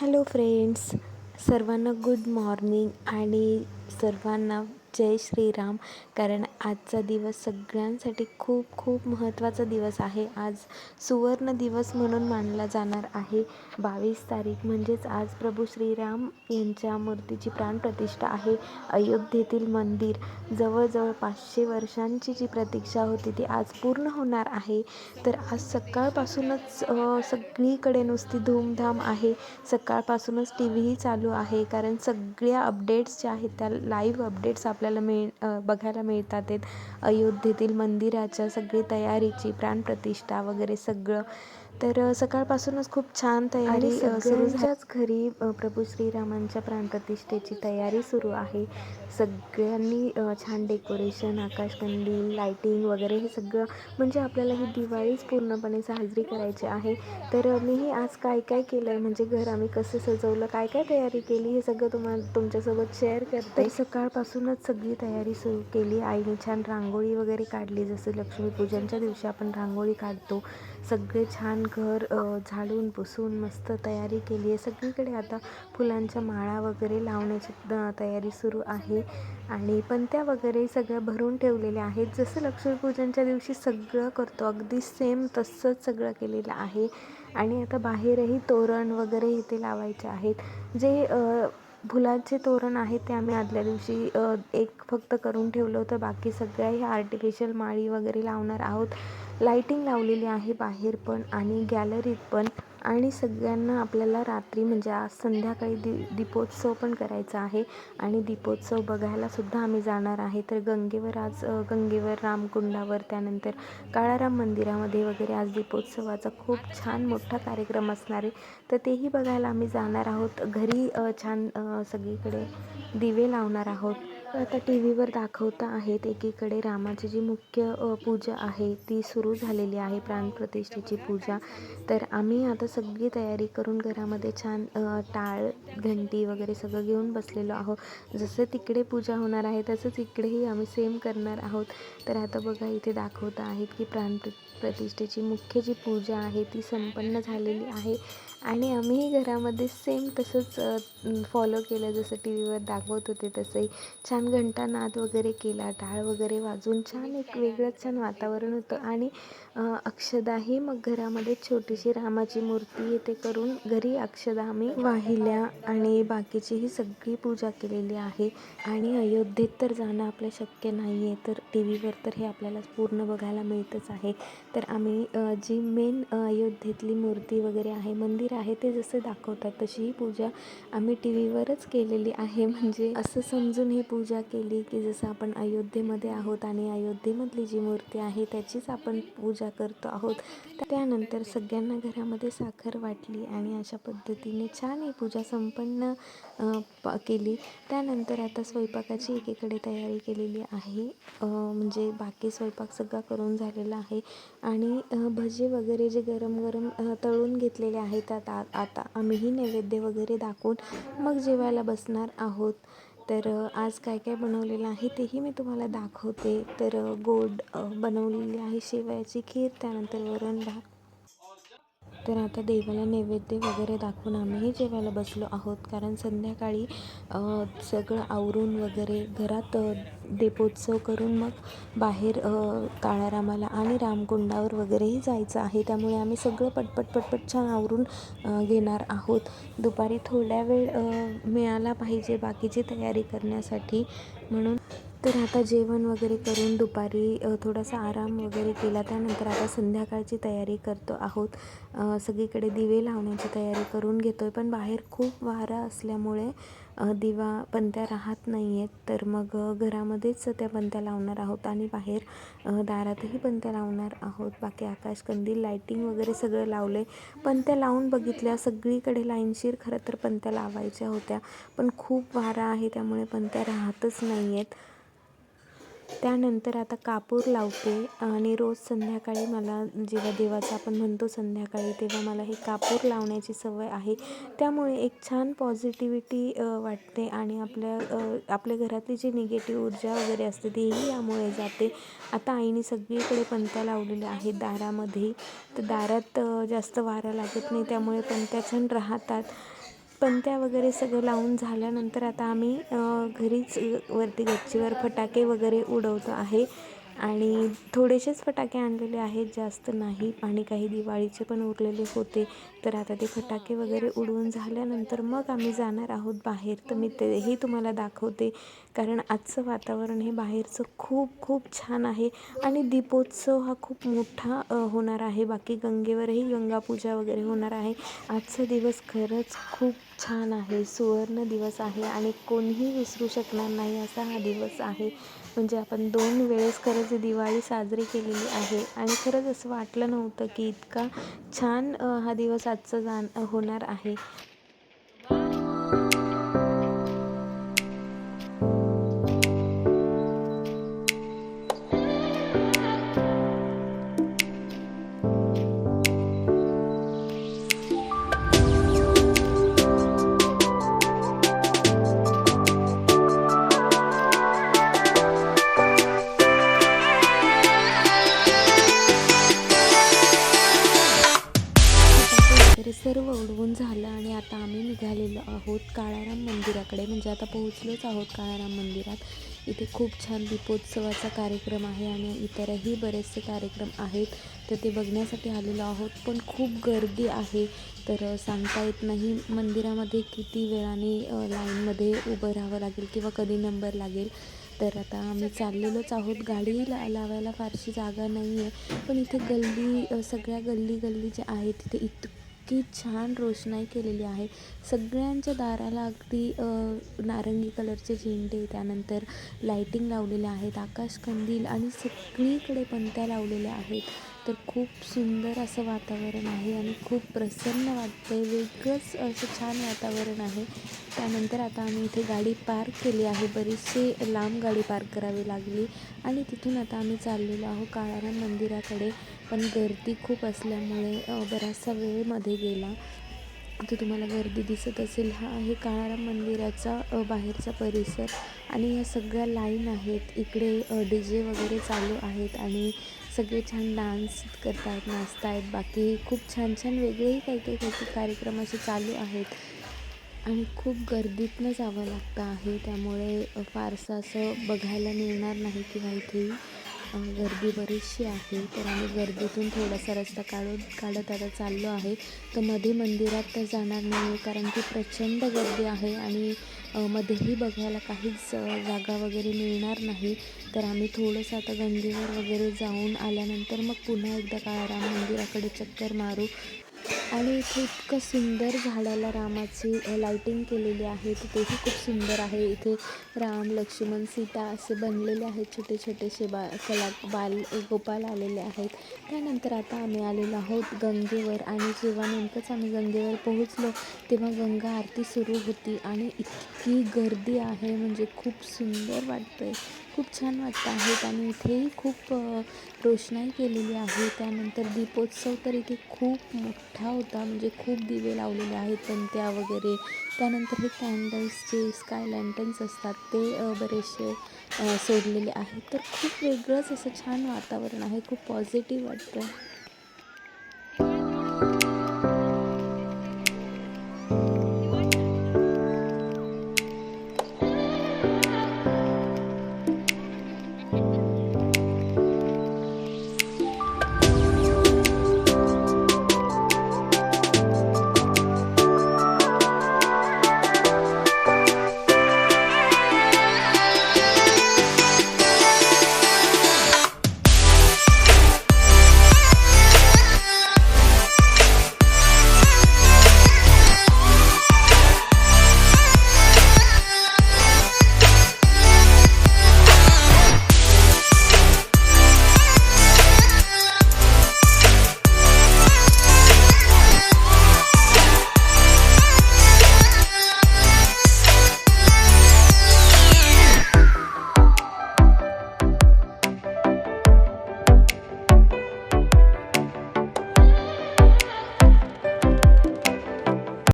Hello friends सर्वांना good morning आणि सर्वांना जय श्रीराम. कारण आजचा दिवस सगळ्यांसाठी खूप खूप महत्त्वाचा दिवस आहे. आज सुवर्ण दिवस म्हणून मानला जाणार आहे. बावीस तारीख म्हणजेच आज प्रभू श्रीराम यांच्या मूर्तीची प्राणप्रतिष्ठा आहे. अयोध्येतील मंदिर जवळजवळ पाचशे वर्षांची जी प्रतीक्षा होती ती आज पूर्ण होणार आहे. तर आज सकाळपासूनच सगळीकडे नुसती धूमधाम आहे. सकाळपासूनच टी व्हीही चालू आहे. कारण सगळ्या अपडेट्स ज्या आहेत त्या लाईव्ह अपडेट्स आपल्या आपल्याला मिळ बघायला मिळतात आहेत. अयोध्येतील मंदिराच्या सगळी तयारीची प्राणप्रतिष्ठा वगैरे सगळं तर सकाळपासूनच खूप छान तयारी झाल्याच घरी प्रभू श्रीरामांच्या प्राणप्रतिष्ठेची तयारी सुरू आहे. सगळ्यांनी छान डेकोरेशन आकाशकंदील लाईटिंग वगैरे हे सगळं म्हणजे आपल्याला ही दिवाळीच पूर्णपणे साजरी करायची आहे. तर मीही आज काय काय केलं आहे म्हणजे घर आम्ही कसं सजवलं काय काय तयारी केली हे सगळं तुम्हाला तुमच्यासोबत शेअर करते. सकाळपासूनच सगळी तयारी सुरू केली. आईने छान रांगोळी वगैरे काढली जसं लक्ष्मीपूजनच्या दिवशी आपण रांगोळी काढतो. सगळे छान घर झाडून पुसून मस्त तयारी केली आहे. सगळीकडे आता फुलांच्या माळा वगैरे लावण्याची तयारी सुरू आहे. आणि पंत्या वगैरे सगळ्या भरून ठेवलेल्या आहेत. जसं लक्ष्मीपूजनच्या दिवशी सगळं करतो. अगदी सेम तसंच सगळं केलेलं आहे. आणि आता बाहेरही तोरण वगैरे इथे लावायचे आहेत. जे फुलांचे तोरण आहेत ते आम्ही आदल्या दिवशी एक फक्त करून ठेवलं होतं. बाकी सगळ्या ह्या आर्टिफिशियल माळी वगैरे लावणार आहोत. लाईटिंग लावलेली आहे बाहेर पण आणि गॅलरीत पण. आणि सगळ्यांना आपल्याला रात्री म्हणजे आज संध्याकाळी दि दीपोत्सव पण करायचा आहे. आणि दीपोत्सव बघायलासुद्धा आम्ही जाणार आहे. तर गंगेवर आज गंगेवर रामकुंडावर त्यानंतर काळाराम मंदिरामध्ये वगैरे आज दीपोत्सवाचा खूप छान मोठा कार्यक्रम असणार आहे. तर तेही बघायला आम्ही जाणार आहोत. घरी छान सगळीकडे दिवे लावणार आहोत. आता टी व्हीवर दाखवता आहेत. एकीकडे रामाची जी मुख्य पूजा आहे ती सुरू झालेली आहे प्राणप्रतिष्ठेची पूजा. तर आम्ही आता सगळी तयारी करून घरामध्ये छान टाळ घंटी वगैरे सगळं घेऊन बसलेलो आहोत. जसं तिकडे पूजा होणार आहे तसंच इकडेही आम्ही सेम करणार आहोत. तर आता बघा इथे दाखवता आहेत की प्राण प्रतिष्ठेची मुख्य जी पूजा आहे ती संपन्न झालेली आहे. आणि आम्हीही घरामध्ये सेम तसंच फॉलो केलं. जसं टी व्हीवर दाखवत होते तसंही छान छान घंटानाद वगैरे केला टाळ वगैरे वाजून छान एक वेगळंच छान वातावरण होतं. आणि अक्षदाही मग घरामध्ये छोटीशी रामाची मूर्ती येते करून घरी अक्षदा आम्ही वाहिल्या आणि बाकीची ही सगळी पूजा केलेली आहे. आणि अयोध्येत तर जाणं आपलं शक्य नाही आहे तर टी व्हीवर तर हे आपल्याला पूर्ण बघायला मिळतच आहे. तर आम्ही जी मेन अयोध्येतली मूर्ती वगैरे आहे मंदिर आहे ते जसं दाखवतात तशी ही पूजा आम्ही टी व्हीवरच केलेली आहे. म्हणजे असं समजून ही पूजा पूजा केली की जसं आपण अयोध्येमध्ये आहोत आणि अयोध्येमधली जी मूर्ती आहे त्याचीच आपण पूजा करतो आहोत त्यानंतर सगळ्यांना घरामध्ये साखर वाटली आणि अशा पद्धतीने छान ही पूजा संपन्न प- केली. त्यानंतर आता स्वयंपाकाची एकीकडे तयारी केलेली आहे. म्हणजे बाकी स्वयंपाक सगळा करून झालेला आहे आणि भजे वगैरे जे गरम गरम तळून घेतलेले आहेत आता आता आम्हीही नैवेद्य वगैरे दाखवून मग जेवायला बसणार आहोत. तर आज काय काय बनवलेलं आहे तेही मी तुम्हाला दाखवते. तर गोड बनवलेली आहे शेवयाची खीर त्यानंतर वरण भात. तर आता देवाला नैवेद्य वगैरे दाखवून आम्हीही जेवायला बसलो आहोत. कारण संध्याकाळी सगळं आवरून वगैरे घरात दीपोत्सव करून मग बाहेर काळारामाला आणि रामकुंडावर वगैरेही जायचं आहे. त्यामुळे आम्ही सगळं पटपट पटपट छान आवरून घेणार आहोत. दुपारी थोड्या वेळ मिळाला पाहिजे बाकीची तयारी करण्यासाठी. म्हणून तर आता जेवण वगैरे करून दुपारी थोडासा आराम वगैरे केला. त्यानंतर आता संध्याकाळची तयारी करतो आहोत. सगळीकडे दिवे लावण्याची तयारी करून घेतो आहे पण बाहेर खूप वारा असल्यामुळे दिवा पणत्या राहत नाही आहेत तर मग घरामध्येच त्या पणत्या लावणार आहोत आणि बाहेर दारातही पणत्या लावणार आहोत. बाकी आकाशकंदील लाईटिंग वगैरे सगळं लावलं आहे पणत्या लावून बघितल्या. सगळीकडे लाईनशीर खरं तर पंत्या लावायच्या होत्या. पण खूप वारा आहे. त्यामुळे पणत्या राहतच नाही आहेत त्यानंतर आता कापूर लावते आणि रोज संध्याकाळी मला जेव्हा देवाचं आपण म्हणतो संध्याकाळी तेव्हा मला हे कापूर लावण्याची सवय आहे. त्यामुळे एक छान पॉझिटिव्हिटी वाटते आणि आपल्या आपल्या घरातली जी निगेटिव्ह ऊर्जा वगैरे असते तीही यामुळे जाते. आता आईने सगळीकडे पणत्या लावलेल्या आहेत दारामध्ये. तर दारात जास्त वारा लागत नाही त्यामुळे पणत्या छान राहतात. पणत्या वगैरे सगळं लावून झाल्यानंतर आता आम्ही घरीच वरती गच्चीवर फटाके वगैरे उडवतो आहे. आणि थोडेसेच फटाके आणलेले आहेत जास्त नाही. आणि काही दिवाळीचे पण उरलेले होते. तर आता ते फटाके वगैरे उडवून झाल्यानंतर मग आम्ही जाणार आहोत बाहेर. तर मी तेही तुम्हाला दाखवते. कारण आजचं वातावरण हे बाहेरचं खूप खूप छान आहे. आणि दीपोत्सव हा खूप मोठा होणार आहे. बाकी गंगेवरही गंगापूजा वगैरे होणार आहे. आजचा दिवस खरंच खूप छान आहे सुवर्ण दिवस आहे आणि कोणीही विसरू शकणार नाही असा हा दिवस आहे. म्हणजे आपण दोन वेळेस खरंच दिवाळी साजरी केलेली आहे आणि खरंच असं वाटलं नव्हतं की इतका छान हा दिवस आजचा जाण होणार आहे. सर्व उडवून झालं आणि आता आम्ही निघालेलो आहोत काळाराम मंदिराकडे. म्हणजे आता पोहोचलोच आहोत काळाराम मंदिरात. इथे खूप छान दीपोत्सवाचा कार्यक्रम आहे आणि इतरही बरेचसे कार्यक्रम आहेत. तर ते बघण्यासाठी आलेलो आहोत. पण खूप गर्दी आहे. तर सांगता येत नाही मंदिरामध्ये किती वेळाने लाईनमध्ये उभं राहावं लागेल किंवा कधी नंबर लागेल. तर आता आम्ही चाललेलोच आहोत. गाडी ला लावायला फारशी जागा नाही आहे पण इथे गल्ली सगळ्या गल्ली गल्ली ज्या आहेत तिथे इतकी छान रोषणाई केलेली आहे. सगळ्यांच्या दाराला अगदी नारंगी कलरचे झेंडे त्यानंतर लाईटिंग लावलेल्या आहेत आकाशकंदील आणि सगळीकडे पणत्या लावलेल्या आहेत. तर खूप सुंदर असं वातावरण आहे आणि खूप प्रसन्न वाटते वेगळंच असं छान वातावरण आहे. त्यानंतर आता आम्ही इथे गाडी पार्क केली आहे. बरीचशी लांब गाडी पार्क करावी लागली आणि तिथून आता आम्ही चाललेलो आहोत काळाराम मंदिराकडे. पण गर्दी खूप असल्यामुळे बराचसा वेळमध्ये गेला. तर तुम्हाला गर्दी दिसत असेल हा आहे काळाराम मंदिराचा बाहेरचा परिसर आणि या सगळ्या लाईन आहेत. इकडे डी जे वगैरे चालू आहेत आणि सगळे छान डान्स करतायत नाचतायत. बाकी खूप छान छान वेगळेही काही काही काही कार्यक्रम असे चालू आहेत. आणि खूप गर्दीतनं जावं लागतं आहे. त्यामुळे फारसं असं बघायला मिळणार नाही किंवा इथेही. गर्दी बरीचशी आहे. तर आम्ही गर्दीतून थोडासा रस्ता काढून काढत आता चाललो आहे. तर मध्ये मंदिरात तर जाणार नाही कारण की प्रचंड गर्दी आहे आणि मध्येही बघायला काहीच जागा वगैरे मिळणार नाही. तर आम्ही थोडंसं आता गंगेवर वगैरे जाऊन आल्यानंतर मग पुन्हा एकदा काळाराम मंदिराकडे चक्कर मारू. आणि इथे इतकं सुंदर झाडाला रामाची लाईटिंग केलेली आहे. तर तेही खूप सुंदर आहे. इथे राम लक्ष्मण सीता असे बनलेले आहेत. छोटे छोटेसे बा कला बाल गोपाल आलेले आहेत. त्यानंतर आता आम्ही आलेलो आहोत गंगेवर आणि जेव्हा नेमकंच आम्ही गंगेवर पोहोचलो तेव्हा गंगा आरती सुरू होती आणि इतकी गर्दी आहे. म्हणजे खूप सुंदर वाटतं आहे खूप छान वाटतं आहेत आणि इथेही खूप रोषणाई केलेली आहे. त्यानंतर दीपोत्सव तर इथे खूप मोठा होता. म्हणजे खूप दिवे लावलेले आहेत पणत्या वगैरे. त्यानंतर हे कॅन्डल्सचे स्काय लँटन्स असतात ते बरेचसे सोडलेले आहेत. तर खूप वेगळंच असं छान वातावरण आहे. खूप पॉझिटिव्ह वाटतं.